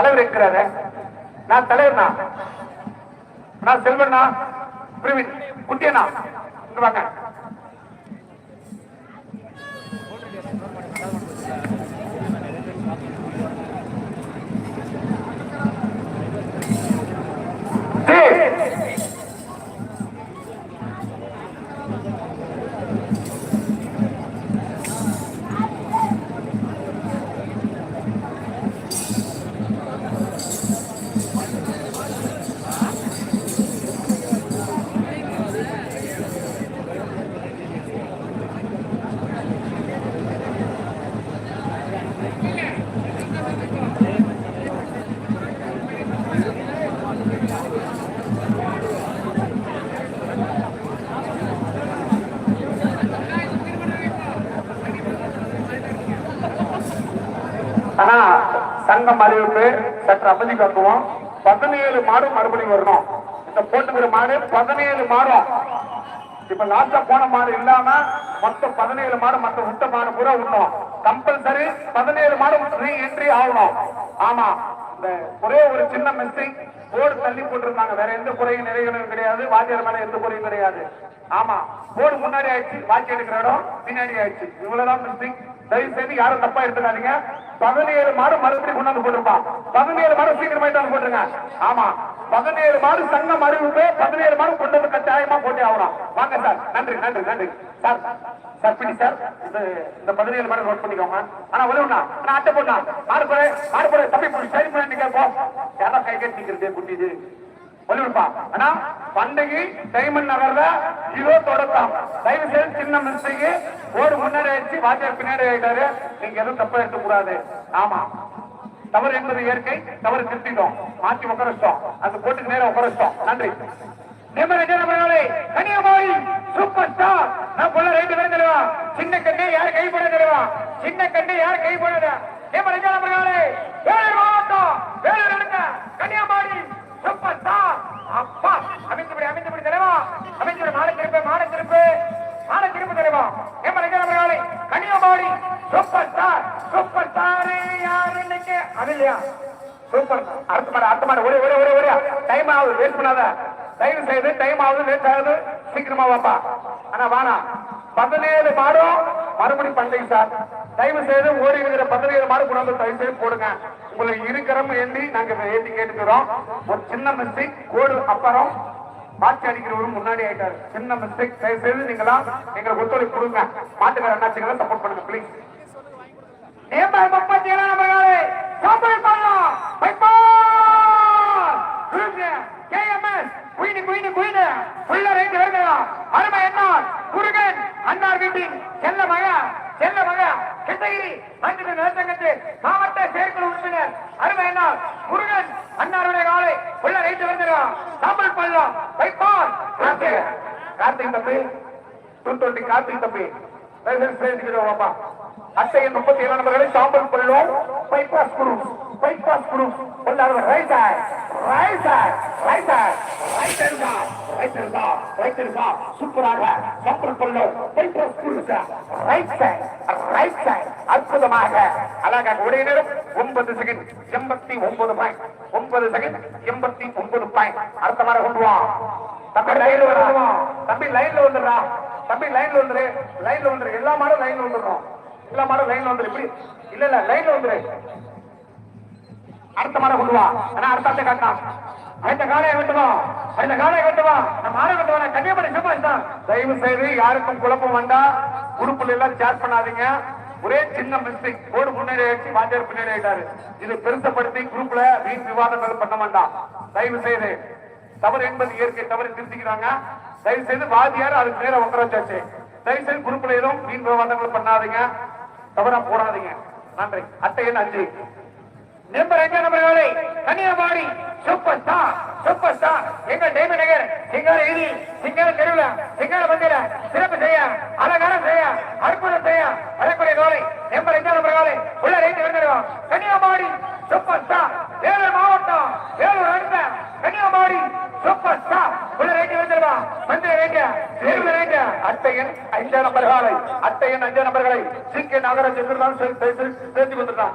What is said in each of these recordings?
தலைவர் இருக்கிறாரு. நான் தலைவர்ண்ணா. நான் செல்வண்ணா. பிரவீன் குட்டியண்ணா. இங்க வாங்க. டேய், ஏன்னா சங்கம் அறிவிப்பு சற்று அமைதி காக்குவோம். பதினேழு மாடும் மறுபடியும் வரணும். இந்த போட்டுக்கிற மாடு பதினேழு மாடும் இப்ப லாஸ்டா போன மாடு இல்லாம மொத்தம் பதினேழு மாடு மற்ற விட்ட மாடு பூரா விடணும். கம்பல்சரி பதினேழு மாடு ரீ என்ட்ரி ஆகணும். ஆமா இந்த ஒரே ஒரு சின்ன மிஸ்டிங் போர்டு தள்ளி போட்டிருந்தாங்க. வேற எந்த குறையும் நிறைகளும் கிடையாது. வாத்தியார் மேல எந்த குறையும் கிடையாது. ஆமா போர்டு முன்னாடி ஆயிடுச்சு வாட்சி எடுக்கிற இடம் பின்னாடி ஆயிடுச்சு. இவ்வளவுதான் மிஸ்டிங் தயவு செய்து யாரும் தப்பா எடுத்துக்காதீங்க. பதினேழு மாடு மறுபடியும் கொண்டாந்து போட்டிருப்பான் பதினேழு மாடு சீக்கிரமா எடுத்து போட்டுருங்க. ஆமா. பதினேழு மாடு சங்கம் அறிவிப்பு பதினேழு மாடு கொண்டு வந்து கட்டாயமா போட்டி ஆகலாம் வாங்க சார். நன்றி நன்றி நன்றி. சார் சார் பிடி சார். இது இந்த பதினேழு மாடு நோட் பண்ணிக்கோங்க. ஆனா ஒழுங்கா நான் அட்டை போட்டா. மாடு போற மாடு போற தம்பி போய் சரி பண்ணி போ. யாரா கை கட்டி நிக்கிறது குட்டி இது ஒளிவிப்பா ஆனா பண்டிகை டைமண்ட் நகர்ல இதோ தொடக்கம் தயவு செய்து சின்ன மிஸ்டேக்கு ஓடு முன்னாடி ஆயிடுச்சு வாத்தியார் பின்னாடி ஆயிட்டாரு. நீங்க எதுவும் தப்பா எடுக்க கூடாது ஆமா. தவறு என்பது இயற்கை தவறு திருத்திட்டோம். மாற்றி உட்காரச்சிட்டோம் அந்த போட்டுக்கு நேரம் உட்காரச்சிட்டோம் நன்றி. நிம்மதி கன்னியாகுமரி சூப்பர் ஸ்டார் நான் சொல்ல ரெண்டு பேரும் தருவா சின்ன கண்ணே யார் கை போட சின்ன கண்ணே யார் கை போடாத? நிம்மதி ஜனமர்களே வேலூர் மாவட்டம் வேலூர் எடுங்க கன்னியாகுமரி சூப்பர் ஸ்டார் அப்பா! அமைச்சபடி அமைச்சபடி தருவா அமைச்சபடி மாலை திருப்பு மாட திருப்பு! மாட திருப்பு தருவா நிம்மதி ஜனமர்களே Kanyakumari! Super star super star யார் இன்னைக்கு? அது இல்லையா சூப்பர் அடுத்த மாடு அடுத்த மாடு ஒரே ஒரே ஒரே ஒரே. டைம் ஆகுது வேஸ்ட் பண்ணாத. தயவு செய்து டைம் ஆகுது லேட் ஆகுது. சீக்கிரமா வாப்பா. ஆனா வானா பதினேழு மாடும் மறுபடி பண்டிகை சார். தயவு செய்து ஓடி இருக்கிற பதினேழு மாடு கொண்டாந்து தயவு செய்து போடுங்க. உங்களுக்கு இருக்கிறோம் ஏந்தி நாங்க இதை கேட்டுக்கிறோம் ஒரு சின்ன மிஸ்டேக் கோடு அப்புறம் மாற்றி அடிக்கிறவரும் முன்னாடி ஆயிட்டாரு. சின்ன மிஸ்டேக் தயவு செய்து நீங்களா எங்களுக்கு ஒத்துழைப்பு கொடுங்க. மாட்டுக்கார அண்ணாச்சிகளை சப்போர்ட் பண்ணுங்க பிளீஸ் ஏப்ரல் முப்பத்தி ஏழாம் நம்பர்களே சாம்பல் பண்ணலாம் கேஎம்எஸ் குயினு குயினு குயினு. உள்ள ரெண்டு வருகிறா அருமை என்னார் முருகன் அன்னார் வீட்டின் செல்ல மக செல்ல மக கிருஷ்ணகிரி மந்திரி மாவட்ட செயற்குழு உறுப்பினர் முருகன் அன்னாருடைய காலை உள்ள ரெண்டு வருகிறா சாம்பல் பள்ளம் வைப்பார். கார்த்திகன் தம்பி டூ டுவெண்ட்டி கார்த்திக் தம்பி. அப்பா. அட்டையின் முப்பத்தி ஏழு நபர்களை சாம்பல் பள்ளம் bypass Guru bypass Guru கொண்டாடுவர் right side right side right side right இருந்தா ரைட் இருந்தா ரைட் இருந்தா சூப்பராக சாம்பல் கொள்ளும் bypass Guru right side right side அற்புதமாக. அழகாக ஒரே நேரம். ஒன்பது செகண்ட் எண்பத்தி ஒன்பது பாயிண்ட் ஒன்பது செகண்ட் எண்பத்தி ஒன்பது பாயிண்ட் அடுத்த மாதிரி கொண்டு வா. தம்பி லைன்ல வந்துடுவா தம்பி லைன்ல வந்துடுறா. தம்பி லைன்ல வந்துரு லைன்ல வந்துரு எல்லா மாடும் லைன்ல வந்துடுறோம். எல்லா மாடும் லைன்ல வந்துரு இப்படி. இல்ல இல்ல லைன்ல வந்துரு அடுத்த மாடம் கொண்டு வா. ஆனா அடுத்த காட்டான். அடுத்த காலையை வெட்டுவோம் அடுத்த காலையை வெட்டுவோம் நம்ம ஆளை கட்டுவோம் கன்னியாகுமரி சூப்பர் தயவு செய்து யாருக்கும் குழப்பம் வேண்டாம். உறுப்புல எல்லாம் சேர் பண்ணாதீங்க. ஒரே சின்ன மிஸ்டேக் போர்டு முன்னாடி ஆயிடுச்சு வாத்தியார் பின்னாடி ஆயிட்டாரு. இது பெருசப்படுத்தி குரூப்ல வீண் விவாதங்கள் பண்ண வேண்டாம். தயவு செய்து தவறு என்பது இயற்கை தவறு திருத்திக்கிறாங்க தயவு செய்து வாதியார் அதுக்கு நேரம் உட்கார வச்சாச்சு தயவு செய்து குரூப்ல எதுவும் வீண் விவாதங்கள் பண்ணாதீங்க. தவறா போடாதீங்க. நன்றி. அட்டை எண் அஞ்சு நம்பர் அஞ்சு நம்பர்களை Kanyakumari. Super star super star எங்கள் டேமி நகர் சிங்கார இடி சிங்கார தெருவில் சிங்கார மந்திர சிறப்பு செய்ய அலங்காரம் செய்ய அற்புதம் செய்ய அழகுடைய காலை. நம்பர் அஞ்சு நம்பர்களை உள்ள ரைட்டு வந்துடுவோம். கன்னியாகுமரி சூப்பர் ஸ்டார் வேலூர் மாவட்டம் வேலூர் அடுத்த. கன்னியாகுமரி சூப்பர் ஸ்டார் உள்ள ரைட்டு வந்துடுவோம். மந்திர ரைட்டு தெருவில் ரைட்டு அட்டையன் அஞ்சு நம்பர்களை சேர்த்து கொண்டிருக்கான்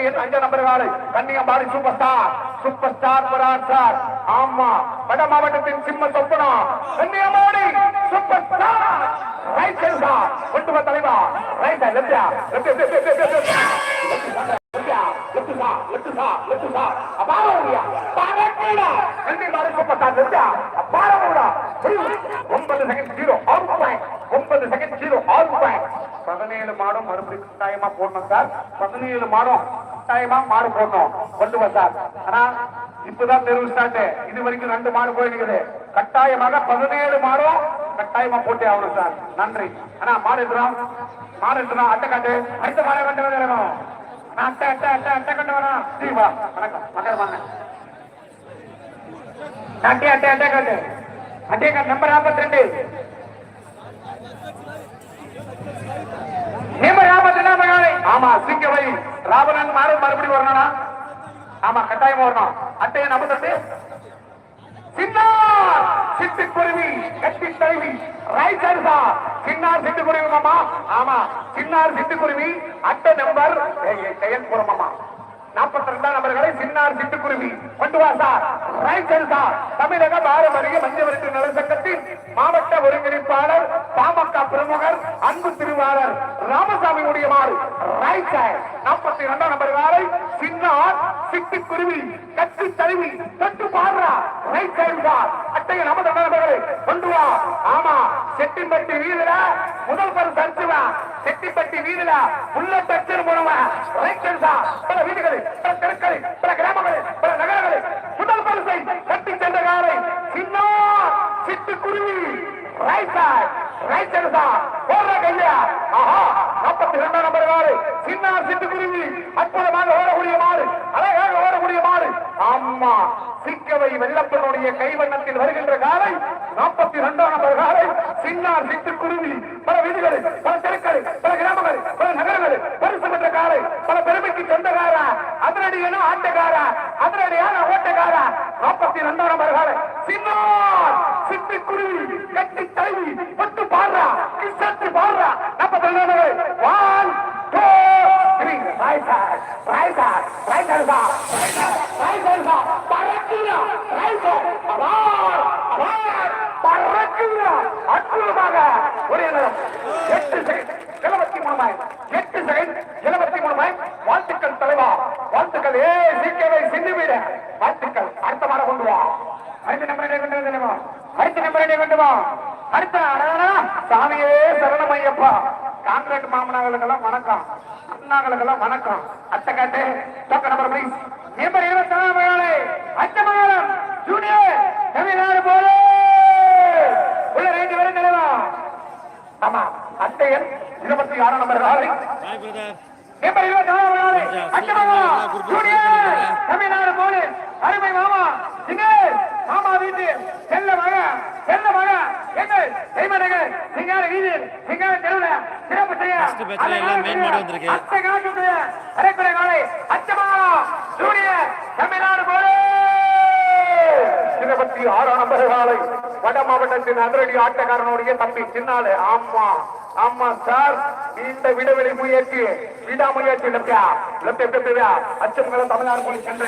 அட்டையன் அஞ்சு நம்பர்களை Kanniyambadi super star super star பரார் sir ஆமா வட மாவட்டத்தின் சிம்ம சொப்பனா Kanniyambadi super star right side கொண்டு வா தலைவா. ரைட் லெப்டா லெப்ட் பதினேழு மாடம் மறுபடியும் கட்டாயமா போடணும் சார் பதினேழு மாடும் கட்டாயமா மாடு போடணும். கொண்டு வா சார். ஆனா இப்பதான் தெருவு ஸ்டார்ட் இது வரைக்கும் ரெண்டு மாடு போயிருக்குது கட்டாயமாக பதினேழு மாடும் கட்டாயமா போட்டே ஆகணும் சார். நன்றி. ஆனா மாடு எடுத்துறோம் மாடு எடுத்துறோம் அட்டை காட்டு. அடுத்த மாடை கண்டு வரணும் அட்டை அட்டை அட்டை அட்டை கண்டு வரோம் சீ வா. வணக்கம். மக்கள் வாங்க. அட்டை அட்டை அட்டை காட்டு. அட்டை காட்டு நம்பர் நாற்பத்தி ரெண்டு நம்பர் நாற்பத்தி ரெண்டாம் ஆமா சிங்கவை ராவணன் மாறு மறுபடியும் வரணும்னா? ஆமா கட்டாயம் வரணும். அட்டையை நம்பர் சின்னார் சிட்டுக்குருவி கட்டி தலைவி ரைட் சைடு சின்னார் சிட்டுக்குருவி மாமா. ஆமா சின்னார் சிட்டுக்குருவி அட்டை நம்பர் செயல்புறம் மாமா. நாற்பத்தி ரெண்டாம் நபர்களை சின்னார் சிட்டுக்குருவி. கொண்டு வா சார். Right sir. தமிழக பாரம்பரிய மஞ்சவரத்து நலசங்கத்தின் மாவட்ட ஒருங்கிணைப்பாளர் பாமக பிரமுகர் அன்பு திருவாளர் ராமசாமி உடையமாறு ரைட் சைடு நாற்பத்தி இரண்டாம் நபர்களை சின்னார் சிட்டுக்குருவி. கட்டி தழுவி தொட்டு பாடுறா ரைட் சைடு சார் அட்டையை நமது நபர்களை கொண்டு வா ஆமா செட்டிப்பட்டி வீரர முதல் பரிசு அடிச்சுவா செட்டிப்பட்டி வீரர உள்ள தச்சர் போனவ ரைட் சைடு சார். பல வீடுகளில் பல தெருக்களில் பல கிராமங்களில் பல நகரங்களில் முதல் பரிசை கட்டி சென்ற காரை சின்னார் சிட்டுக்குருவி. Right side right side sir போடுற கையா? ஆஹா நாற்பத்தி இரண்டாம் நம்பர் காரு சின்னார் சிட்டுக்குருவி அற்புதமாக ஓடக்கூடிய மாடு அழகாக ஓடக்கூடிய மாறு ஆமா சிக்கவை வெள்ளப்பனுடைய கைவண்ணத்தில் வருகின்ற காலை நாற்பத்தி இரண்டாம் நம்பர் காலை சின்னார் சிட்டுக்குருவி. பல வீடுகளில் பல தெருக்களில் பல கிராமங்களில் பல நகரங்களில் பரிசு பெற்ற காலை பல பெருமைக்கு சொந்தக்காரா அதிரடியான ஆட்டக்காரா அதிரடியான ஓட்டக்காரா நாற்பத்தி இரண்டாம் நம்பர் காலை சின்னார் சிட்டுக்குருவி கட்டி தழுவி பட்டு பாடுறா கிசத்து பாடுறா நாற்பத்தி இரண்டாம் number one two three right side right side right side right side right side பறக்குறா right side அபார் அபார் பறக்குறா அற்புதமாக ஒரே நேரம் எட்டு செகண்ட் எழுபத்தி மூணு மைல் எட்டு செகண்ட் எழுபத்தி மூணு மைல் வாழ்த்துக்கள் தலைவா வாழ்த்துக்கள் ஏ சீக்கிரவை சிந்து வீடு வாழ்த்துக்கள் அடுத்த மாட கொண்டு வா அடுத்த நம்பர் கொண்டு வா தெரியுமா? அடுத்த நம்பர் கொண்டு வா அடுத்த அடடா, சாமியே சரணமையப்பா காங்கிரட் மாமனாங்களுக்கெல்லாம் வணக்கம் அண்ணாங்களுக்கெல்லாம் வணக்கம். அத்தை காட்டு டோக்க நம்பர் பிளீஸ் நம்பர் இருபத்தி நாலாம் மகளே அச்சமங்கலம் ஜூனியர் தமிழ்நாடு போல உள்ள ரெண்டு பேரும் நிலவா ஆமா அத்தையன் இருபத்தி ஆறாம் நம்பர் ராலை நம்பர் இருபத்தி நாலாம் மகளே அச்சமங்கலம் ஜூனியர் தமிழ்நாடு போல அருமை மாமா இங்க மாமா வீட்டு செல்ல மக செல்ல மக எங்க செய்மனக சிங்கார வீதி சிங்கார தெருவுல சிறப்பு செய்ய. அத்தை காட்டுடைய அரைக்குறை காலை அச்சமங்கலம் ஜூனியர் தமிழ்நாடு போலே இருபத்தி ஆறாம் நம்பர் காலை வட மாவட்டத்தின் அதிரடி ஆட்டக்காரனுடைய தம்பி சின்னாலு ஆமா ஆமா சார். இந்த விடுதலை முயற்சி விடாமுயற்சி லப்யா லப்யா லப்யா அச்சமங்கலம் தமிழ்நாடு போலீஸ் சென்ற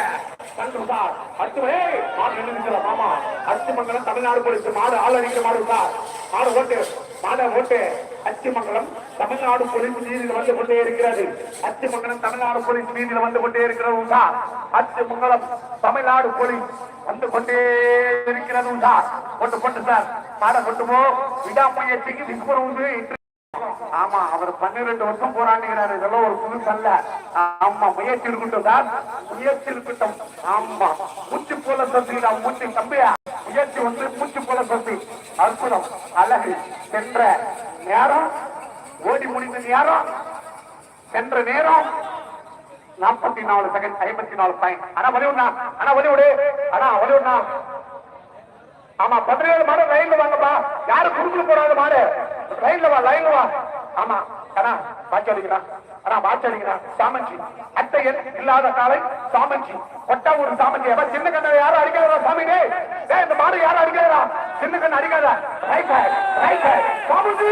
சார். அச்சுமே மாடு ஆமா அச்சுமங்கலம் தமிழ்நாடு போலீஸ் மாடு ஆள் அடிக்கிற மாடு சார் மாடு ஓட்டு மாட ஓட்டு. அச்சுமங்கலம் தமிழ்நாடு போலீஸ் நீதியில் வந்து கொண்டே இருக்கிறது. அச்சுமங்கலம் தமிழ்நாடு போலீஸ் நீதியில் வந்து கொண்டே இருக்கிறது சார் அச்சுமங்கலம் தமிழ்நாடு போலீஸ் வந்து கொண்டே இருக்கிறது சார். கொண்டு கொண்டு சார். பாட கொண்டு போ விடாமுயற்சிக்கு விஸ்வரூபு இன்று ஆமா அவர் பன்னிரெண்டு வருஷம் போராடுகிறார். இதெல்லாம் ஒரு புதுசு அல்ல. ஆமா முயற்சி இருக்கட்டும் சார். முயற்சி இருக்கட்டும். ஆமா. மூச்சு போல சொத்து மூச்சு தம்பியா? முயற்சி வந்து மூச்சு போல சொத்து அற்புதம். அழகு. சென்ற நேரம் ஓடி முடிந்த நேரம். சென்ற நேரம் நாற்பத்தி நாலு செகண்ட் ஐம்பத்தி நாலு பாயிண்ட் ஆனா வலிவுண்ணா ஆனா வலிவுடு ஆனா வலிவுண்ணா ஆமா பதினேழு மாடு லைன்ல வாங்கப்பா. யாரு குறுக்குல போறாங்க மாடு. லைன்ல வா லைன்ல வா. ஆமா ஆனா பாக்கி அடிக்கிறான் ஆனா பாச்சு சாமஞ்சி அத்தையன் இல்லாத காலை சாமஞ்சி கொட்டாவூர் சாமஞ்சி அப்ப சின்ன கண்ணை யாரும் அடிக்கிறதா சாமி டேய்? இந்த மாடு யாரும் அடிக்கிறதா சின்ன கண்ணு அடிக்காதா. ரைட் சைடு ரைட் சைடு சாமஞ்சி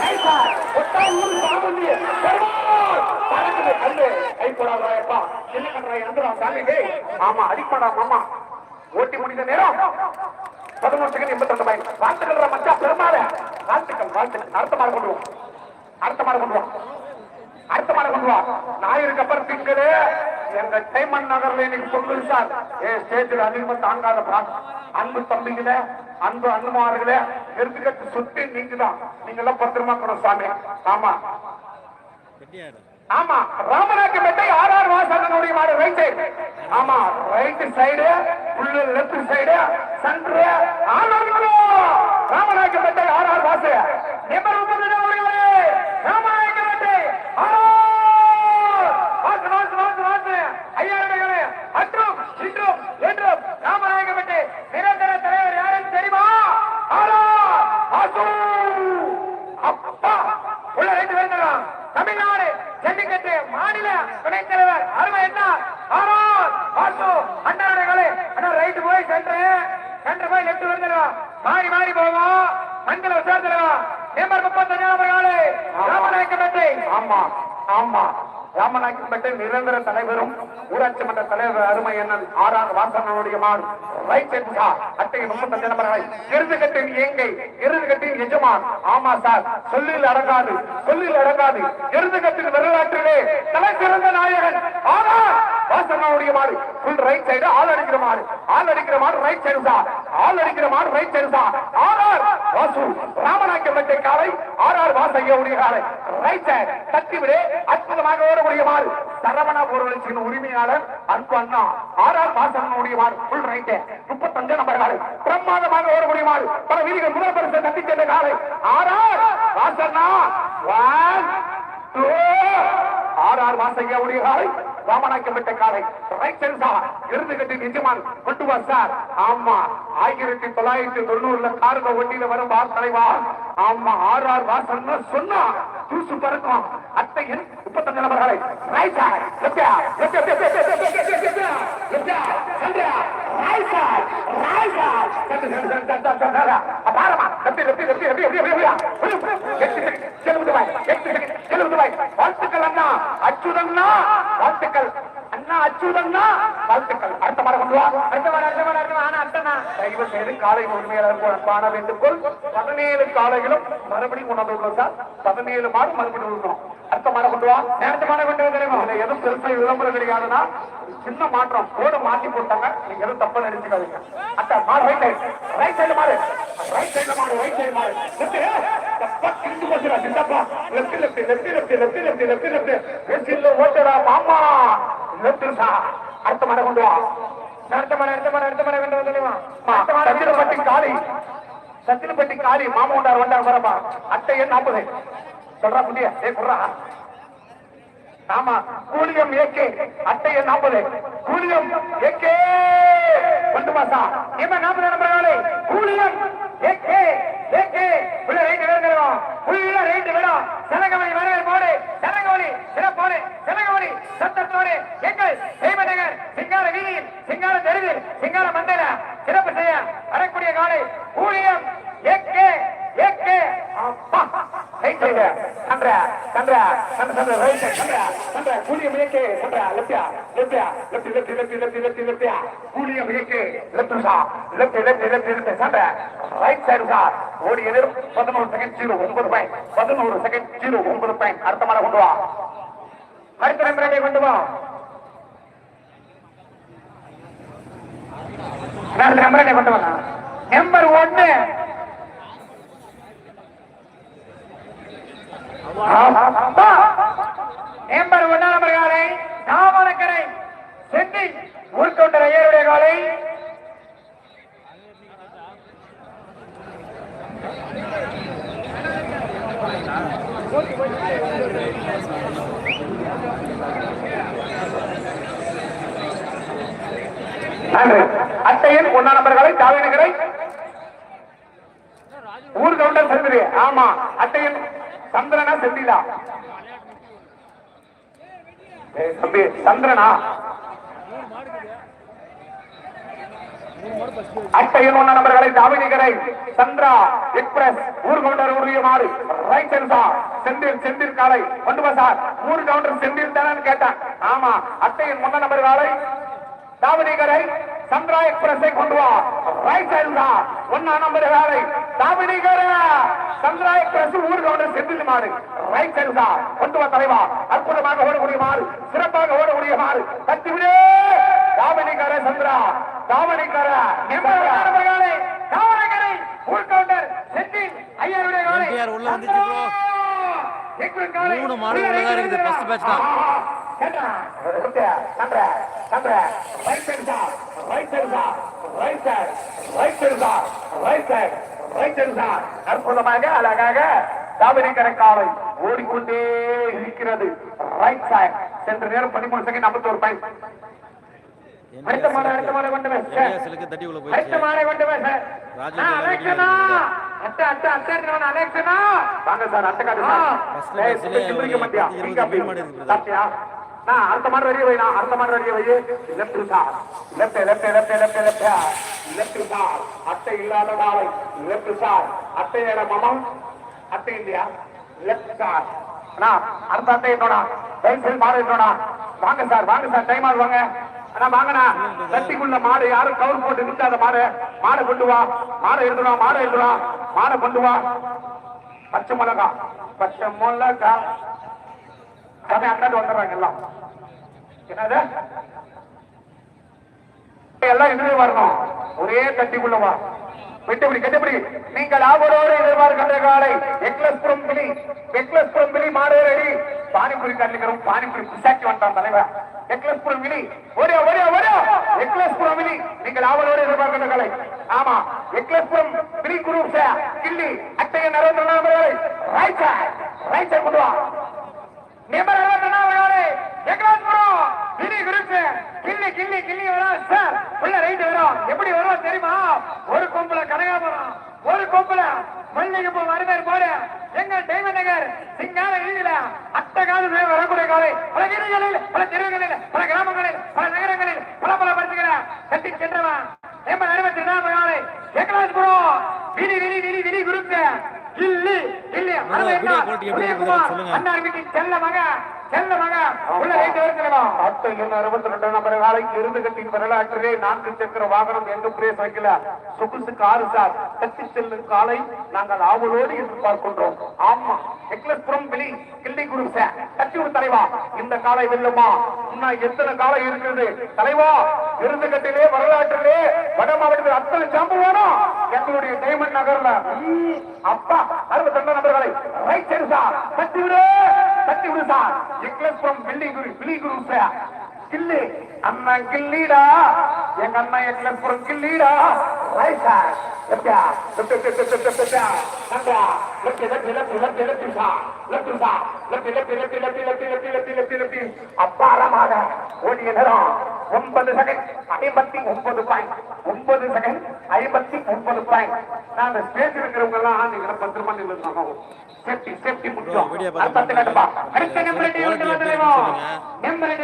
ரைட் சைடு ஒட்டா ஊரு பாபுஜி பறக்குது கல்லு. கை போடாதப்பா சின்ன கண்ணை எந்திரா சாமி ஆமா அடிப்பாடா மாமா. ஓட்டி முடிந்த நேரம் பதினோரு செகண்ட் எண்பத்தி ரெண்டு மைல் வாழ்த்துக்கள் மச்சா பெருமாள். வாழ்த்துக்கள் வாழ்த்துக்கள். அடுத்த மாடு கொண்டு வா. அடுத்த மாடு கொண்டு அர்த்தமான பண்ணுவார் ஞாயிறுக்கு அப்புறம் திங்களே. எங்க டைமன் நகர்ல இன்னைக்கு சொல்லுங்க சார். ஏ ஸ்டேஜில் அதிகமா தாங்காத அன்பு தம்பிகளே அன்பு அன்புமார்களே எடுத்துக்கட்டு சுத்தி நீங்க தான் நீங்க எல்லாம் பத்திரமா கூட சாமி. ஆமா. ஆமா. ராமநாட்டு பெட்டை ஆர் ஆர் வாசனுடைய மாடு ரைட் சைடு ஆமா. ரைட் சைடு உள்ள லெஃப்ட் சைடு சென்டர் ஆலோசனை ராமநாட்டு பெட்டை ஆர் ஆர் வாசு. நிபந்தனை மாறி மாறி போவோம். மங்கள விசாரணை நம்பர் முப்பத்தி ஒன்றாம் காலை ராமநாயக்கம் ராமநாயக்கப்பேட்டை ஆமா ஆமா. ராமநாயக்கப்பேட்டை நிரந்தர தலைவரும் ஊராட்சி மன்ற தலைவர் அருமை அண்ணன் ஆறாம் வாசனுடைய மான் ரைட் சைடு அட்டை முப்பத்தஞ்சு நபர்களை இறுதிகட்டின் இயங்கை இறுதிகட்டின் எஜமான். ஆமா சார் சொல்லில் அடங்காது சொல்லில் அடங்காது. இறுதிகட்டின் வரலாற்றிலே தலை சிறந்த நாயகன் ஆனா வாசகனுடைய மாடு. ஃபுல் ரைட் சைடு ஆள் அடிக்கிற மாடு. ஆள் அடிக்கிற மாடு ரைட் சைடு சார் ஆள் அடிக்கிற மாடு right side sir RR Vasu. Ramanayakkanpettai காலை ஆர்ஆர் வாசையோடைய காலை ரைட் சைடு தட்டிவிடு அற்புதமாக ஓடக்கூடிய மாடு. சரவண பொருளின் உரிமையாளர் அன்பு அண்ணா. ஆர்ஆர் வாசகனுடைய மாடு. ஃபுல் ரைட் முப்பத்தஞ்சு நம்பர் காலை பிரம்மாதமாக ஓடக்கூடிய மாடு. பல வீதிகள் முதல் பரிசு தட்டி சென்ற காலை ஆர்ஆர் வாசண்ணா ஒன் டூ ஆர் ஆர் வாசையாவுடைய காலை ராமநாயக்கப்பட்ட காலை ரைட் சார் இருந்து கட்டி நிஜமான் கொண்டு வா சார் ஆமா ஆயிரத்தி தொள்ளாயிரத்தி தொண்ணூறுல கார்க ஒட்டியில வரும் வா தலைவா ஆமா ஆர் ஆர் வாசன் சொன்னா தூசு பறக்கும் அத்தையின் முப்பத்தஞ்சு நபர்களை right sir Sandhya right sir right sir பாரமா வாழ்த்துக்கள் அண்ணா. அச்சுதண்ணா. வாழ்த்துக்கள். அண்ணா அச்சுதண்ணா. வாழ்த்துக்கள். அடுத்த மரம் கொண்டு வா. அடுத்த மரம் அடுத்த மரம் அடுத்த மரம் அண்ணா தயவு செய்து காலை உரிமையாளர் காண வேண்டுகோள். பதினேழு காலைகளும் மறுபடியும் கொண்டு வந்துள்ளோம் சார். பதினேழு மாடு மறுபடியும் விடுறோம் அடுத்த மரம் கொண்டு வா. மரம் கொண்டு வந்து எதுவும் பெருசா விளம்பரம் கிடையாதுன்னா சின்ன மாற்றம். போர்டு மாத்தி போட்டாங்க. நீங்க எதுவும் தப்பா நினைச்சுக்காதீங்க. அத்த மாடு right side right side right சைடுல ரைட் சைடு லெஃப்ட் தப்பா கிழிஞ்சு போச்சுடா சின்னப்பா லெஃப்ட் லெஃப்ட் லெஃப்ட் வெற்றில ஓட்டடா மாமா. சா அடுத்த மாடை கொண்டு வா. அடுத்த மாடை அடுத்த மாடை அடுத்த மாடை கொண்டு வந்துடுவா சத்திரப்பட்டி காளி. சத்திரப்பட்டி காளி மாமா உண்டார் வந்தார் வரப்பா. அட்டை எண் நாற்பது. சொல்றா புதிய ஏ குர்ரா. ஆமா கூலியம் ஏகே அட்டை எண் நாற்பது கூலியம் ஏகே கொண்டு மாசா இவ நாற்பது நம்பர்களே கூலியம் ஏகே ஏகே உள்ள ரைட் வேணும் உள்ள ரைட் வேணும் செலகவழி வரவேல் போடு. செலகவழி சிறப்போடு செலகவழி சத்தத்தோடு எங்கள் ஹேமநகர் சிங்கார வீதியில் சிங்கார தெருவில் சிங்கார மந்தையில சிறப்பு செய்ய வரக்கூடிய காலை. ஊழியம் ஏகே ஏகே அப்பா. ரைட் சைடு சந்திர சந்திர சந்திர ரைட் சைடு சந்திர கூலியம் ஏகே சந்திர லெஃப்டியா லெஃப்டியா left left left left left லெஃப்டியா கூலியம் ஏகே லெஃப்ட் சா? லெஃப்ட் லெஃப்ட் லெஃப்ட் லெஃப்ட் சந்திர ரைட் சைடு சா? ஓடி எதிர் பதினோரு செகண்ட் ஜீரோ ஒன்பது பாயிண்ட் பதினோரு செகண்ட் ஜீரோ ஒன்பது பாயிண்ட் அடுத்த மாட கொண்டு வா. அடுத்த நம்பரை கொண்டு வா? நம்பரை கொண்டு வா? நம்பர் ஒன்னு நம்பர் ஒன்னா நம்பர் காலை தாமரக்கரை சென்னை உள்கொண்ட ஐயருடைய காலை நன்றி. அட்டையின் ஒன்னா நம்பர்களை தாவினகரை ஊர் கவுண்டர் செந்திரி ஆமா அட்டையின் சந்திரனா செந்திலா? தம்பி சந்திரனா? அட்டையின் ஒன்ன நபர்களை தாவினிகரை சந்திரா எக்ஸ்பிரஸ் ஊர் கவுண்டர் உரிய மாறு ரைட் சென்சா செந்தில் செந்தில் காலை. கொண்டு வா ஊர் கவுண்டர் செந்தில் தானே கேட்டேன். ஆமா அட்டையின் முன்ன நபர் காலை தாவணிகரை சந்திரா எக்ஸ்பிரஸை கொண்டு வா. ரைட் சைடு ஒன்னா நம்பர் வேலை. டாமினிகர் சந்திராய பிரசு ஊர் கவர்னர் செந்தில் மாறு ரைட் கொண்டு வா தலைவா. அற்புதமாக ஓடக்கூடிய சிறப்பாக ஓடக்கூடிய மாறு தட்டி விடு சந்திரா. டாமினிகர நிமிடங்களே டாமினிகரை ஊர் கவர்னர் செந்தில் ஐயருடைய காலை. உள்ள வந்துச்சு ப்ரோ மூணு மாடு உள்ளதா இருக்குது. ஃபர்ஸ்ட் பேட்ச் தான். சந்திரா. சந்திரா வைத்திருந்தார். அற்புதமாக அழகாக டாமினிக் காலை ஓடிக்கொண்டே இருக்கிறது. ரைட் சைட் சென்ற நேரம் பதிமூணு செகண்ட் ஐம்பத்தி ஒரு பாயிண்ட் எலியாசலுக்கு தட்டி உள்ள போயிடுச்சு. ராஜு அடுத்த மாடு வரைய sir left left left left left left sir அட்டை இல்லாத நாளை. லெப்ட் மமம் அட்டை இல்லையா? லெப்ட் சார் அடுத்த அட்டை என்னோட? பென்சில் மாறு என்னோட? வாங்க சார் வாங்க சார். டைம் ஆகுவாங்க வாங்க அண்ணா வாங்கண்ணா. தட்டிக்குள்ள மாடு யாரும் கவுர் போட்டு நிறுத்தாத மாடு. மாடை கொண்டு வா. மாடை எழுதுவா மாடை எழுதுவா மாடை கொண்டு வா. பச்சை மிளகா. பச்சை மிளகா. சாமி அண்ணாட்டு வந்துடுறாங்க எல்லாம். என்னது? எல்லாம் இதுவே வரணும். ஒரே தட்டிக்குள்ள வா. விட்டுபிடி கட்டுப்பிடி. நீங்கள் ஆவரோடு எதிர்பார்க்கின்ற காலை எக்லஸ்புரம் பிலி எக்லஸ்புரம் பிலி மாடு ரெடி. பானிபுரி கல்லிக்கிறோம் பானிபுரி பிசாக்கி வந்தான் தலைவர் எக்லஸ்புரம் விழி. ஒரே ஒரே ஒரே எக்லஸ்புரம் விழி. நீங்கள் ஆவலோடு எதிர்பார்க்கிற கலை. ஆமா எக்லஸ்புரம் விழி குரூப் கில்லி அட்டைய நரேந்திர நபர்களை ரைட் சைட் ரைட் சைட் கொண்டு வா. நிபர் அறுபத்தி எக்லஸ்புரம் விழி குரூப் கில்லி கில்லி கில்லி வரும் சார் உள்ள ரைட் வரும் எப்படி வரும் தெரியுமா? ஒரு கொம்புல கனகாபுரம் ஒரு கொப்புல மல்லிகை பூ வருதர் போல எங்க தெய்வ நகர்? சிங்கார வீதியில அத்த கால வரக்கூடிய காலை பல இடங்களில் பல தெருவுகளில் பல கிராமங்களில் பல நகரங்களில் பல பல படுத்துகிற கட்டி சென்றவன் எண்பது அறுபத்தி நாலு காலை. எங்களாஜ் புறம். விரி விரி விரி விரி குறித்த இல்லி. அறுபது வீடியோ quality எப்படி இருக்குது சொல்லுங்க. அண்ணார் வீட்டின் செல்ல மக செல்ல மக உள்ள ரைட்டு வருகிறவா அட்டை எண் அறுபத்தி ரெண்டு நம்பர் வேலைக்கு இருந்து கட்டின் வரலாற்றிலே நான்கு சக்கர வாகனம் எங்க பிரேஸ் வைக்கல சொகுசு காரு சார். தட்டி செல்லும் காலை நாங்கள் ஆவலோடு எதிர்பார்க்கின்றோம். ஆமா. எக்லஸ்புரம் விழி கிள்ளி குரு சார். தட்டி ஒரு தலைவா. இந்த காலை வெல்லுமா? இன்னும் எத்தனை காலை இருக்கிறது? தலைவா இருந்து கட்டிலே வரலாற்றிலே வட மாவட்டத்தில் அத்தனை வேணும். எங்களுடைய டைமண்ட் நகர்ல. அப்பா அறுபத்தி ரெண்டு நபர்களை ரைட் சைடு சார் தட்டி விடு தட்டி விடு சார் எக்லஸ் ஃப்ரம் குரு பில்லிகுரு சார். கில்லி அண்ணன் கில்லிடா. எங்க அண்ணன் எக்லஸ் ஃப்ரம் கில்லிடா. ரைட் சார் லெஃப்டா சார் சார் அப்பாரமாக ஓடிய நேரம் ஒன்பது செகண்ட் ஐம்பத்தி ஒன்பது பாயிண்ட் ஒன்பது செகண்ட் ஐம்பத்தி ஒன்பது பாயிண்ட் நான் அந்த ஸ்டேஜ் இருக்கிறவங்க எல்லாம் நீங்க பத்திரமா நின்று சேஃப்டி சேஃப்டி முக்கியம் கட்டுப்பா அடுத்த கொண்டு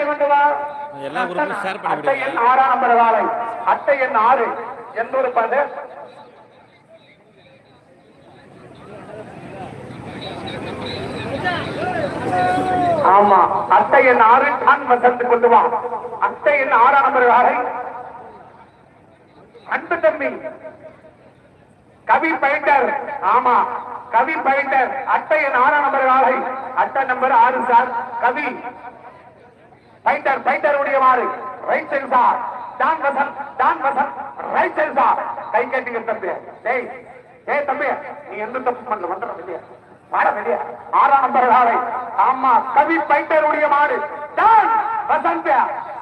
கொண்டு வா எல்லா குரூப்பும் ஷேர் பண்ணி அட்டை எண் ஆறாம் நம்பர் வாழை அட்டை எண் ஆறு எந்த ஒரு பாண்டு ஆமா. அத்தை என் ஆறு தான் வசந்து கொள்ளுவா அத்தை என் ஆறானவர்களாக அன்பு தம்பி. கவி பயிட்டர். ஆமா. கவி பயிட்டர். அட்டை என் ஆறாம் நம்பர் ஆலை அட்டை நம்பர் ஆறு சார். கவி. பயிட்டர் பயிட்டர் உடைய மாறு. ரைட் சைடு சார் டான் வசன் டான் வசன் ரைட் சைடு சார் கை கட்டிங்க தம்பி. டேய் டேய் தம்பி நீ எந்த தப்பு பண்ணல? வந்துட வெளியே. வாட வெளியே. ஆறாம் நம்பர் ஆளை ஆமா கவி பைட்டருடைய மாடு. டான் வசந்த்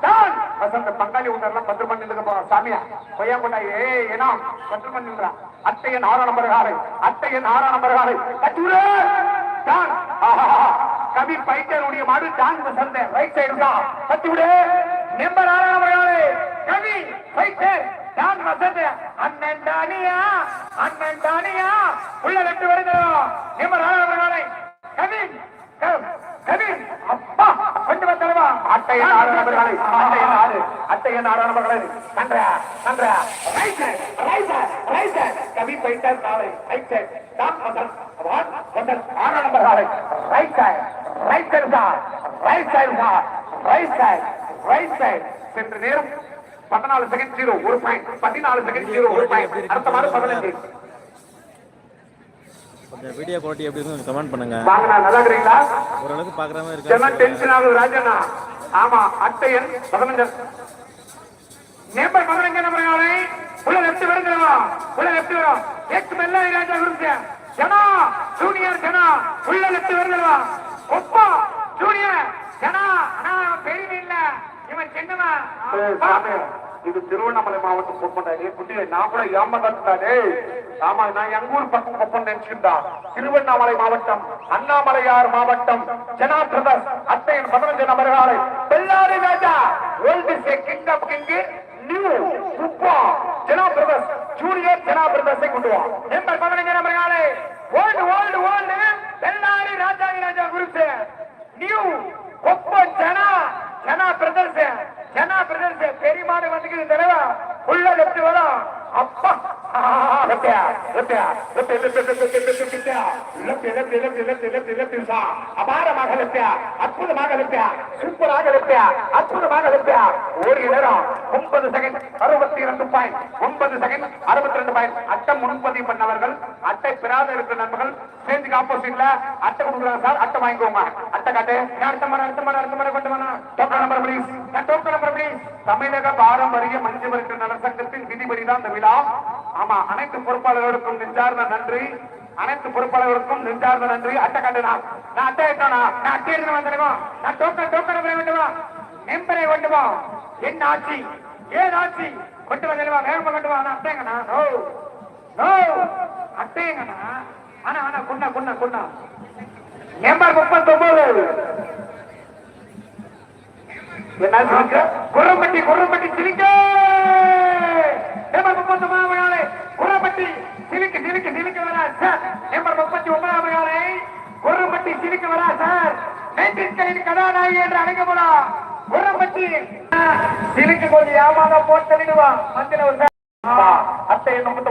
டான் வசந்த் பங்காளி உண்டர்லாம் பத்து மணி இருக்க போறோம் சாமியா. கொய்யா கொண்டா ஏய் ஏனா பத்து பண்ணின்றான் அட்டையன் ஆறாம் நம்பர் ஆளை அட்டையன் ஆறாம் நம்பர் ஆளை கட்டுரு டான் ஆஹா கவி பைட்டருடைய மாடு டான் வசந்த ரைட் சைடு தான் கத்தி விடு நம்பர் ஆறாம் கவி ஃபைட்டர் நான் வசந்த அண்ணன் தானியா அண்ணன் தானியா உள்ள ரெண்டு வருகிறோம் நம்பர் ஆறாம் கவி கவி அப்பா கொண்டு வந்தவா அட்டையின் ஆறு நபர்களை அட்டையின் ஆறு அட்டையின் ஆறு நபர்களை நன்றா நன்றா. ரைட்டர் ரைட்டர் ரைட்டர் கவி ஃபைட்டர் காலை ரைட்டர் நான் வசந்த் வான் வசந்த் ஆறு நபர்களை ரைட்டர் ரைட்டர் தான் ரைட்டர் தான் ரைட்டர் ரைட் சைடு சென்ற நேரம். பதினாலு செகண்ட் ஜீரோ ஒரு பாயிண்ட் பதினாலு செகண்ட் ஜீரோ ஒரு பாயிண்ட் அடுத்த மாதம் பதினஞ்சு. கொஞ்சம் வீடியோ குவாலிட்டி எப்படி இருக்கு கமெண்ட் பண்ணுங்க. வாங்கண்ணா நல்லா இருக்கிறீங்களா? ஓரளவுக்கு பார்க்குற மாதிரி இருக்கு? டென்ஷன் ஆகுது ராஜண்ணா. ஆமா அட்டை எண் பதினஞ்சு. நேம்பர் பதினஞ்சு நம்பர் உள்ள லெஃப்ட் வருகிறவா உள்ள லெஃப்ட் வரும் எட்டு மெல்ல ராஜா விரும்பு ஜனா ஜூனியர் ஜனா. உள்ள லெஃப்ட் வருகிறவா ஒப்பா ஜூனியர் ஜனா அண்ணா பெரிய இல்ல இது திருவண்ணாமலை மாவட்டம் கொப்பண்டாடி குட்டி நான் கூட ஏமாந்தாடே ஆமா நான் எங்க ஊர் பக்கம் கொப்பம் நினைச்சிருந்தா திருவண்ணாமலை மாவட்டம் அண்ணாமலையார் மாவட்டம் ஜனா பிரதர்ஸ் அத்தையின் பதினஞ்சு நபர்களை Bellary Raja world say king of king new உப்பா ஜனா பிரதர்ஸ் ஜூனியர் ஜனா பிரதர்ஸை கொண்டு வா. நம்பர் பதினஞ்சு நபர்களை old old old Bellary Raja Raja குருசே. New ஒப்ப ஜனா ஜனா பிரதர்ஸ் ஜனா பிரதர்ஸ் பெரியமாடு வந்துக்குது தடவை உள்ள லெஃப்ட் வரும் அப்பா அபாரமாக லெஃப்டியா அற்புதமாக லெஃப்டியா சூப்பராக லெஃப்டியா அற்புதமாக லெஃப்டியா ஒரு நேரம் ஒன்பது செகண்ட் அறுபத்தி இரண்டு பாயிண்ட் ஒன்பது செகண்ட் அறுபத்தி ரெண்டு பாயிண்ட் அட்டை முன்பதிவு பண்ணவர்கள் அட்டை பெறாத இருக்கிற நண்பர்கள் ஸ்டேஜுக்கு ஆப்போசிட்ல அட்டை கொடுக்குறாங்க சார் அட்டை வாங்கிக்கோங்க. அட்டை காட்டு அடுத்த மரம் அடுத்த மரம் அடுத்த மரம் கொண்டு வேணா token number please token number please தமிழக பாரம்பரிய மஞ்சள் விரட்டு நலசங்கத்தின் விதிபடிதான் இந்த விழா ஆமா அனைத்து பொறுப்பாளர்களுக்கும் நெஞ்சார்ந்த நன்றி. அனைத்து பொறுப்பாளர்களுக்கும் நெஞ்சார்ந்த நன்றி. அட்டை காட்டுனா நான் அட்டை எடுத்தானா நான் அட்டை எடுத்து நான் டோக்கன் டோக்கன் பெற வேண்டுமா? நெம்பரை மெம்பரை என் ஆட்சி ஏன் ஆட்சி? கொண்டு வந்துடுவா வேகமா கொண்டு வா. அட்டைங்கண்ணா நோ நோ அட்டைங்கண்ணா. ஆனா ஆனா குண்ணா குண்ணா குண்ணா. நம்பர் முப்பத்தொன்பது என்ன குரம்பட்டி குரம்பட்டி சிரிக்க! நம்பர் முப்பத்தி ஒன்பதாம் குரம்பட்டி சிரிக்க சிரிக்க சிரிக்க வரா சார். நம்பர் முப்பத்தி ஒன்பதாம் நாளை குரம்பட்டி சிரிக்க வரா சார். நைன்டீன் கதாநாயகி என்று அழைக்கப்படும் குரம்பட்டி சிரிக்க கொஞ்சம் ஏமாக போட்டு தள்ளிடுவான் மந்திர ஒரு அத்தை முப்பத்தி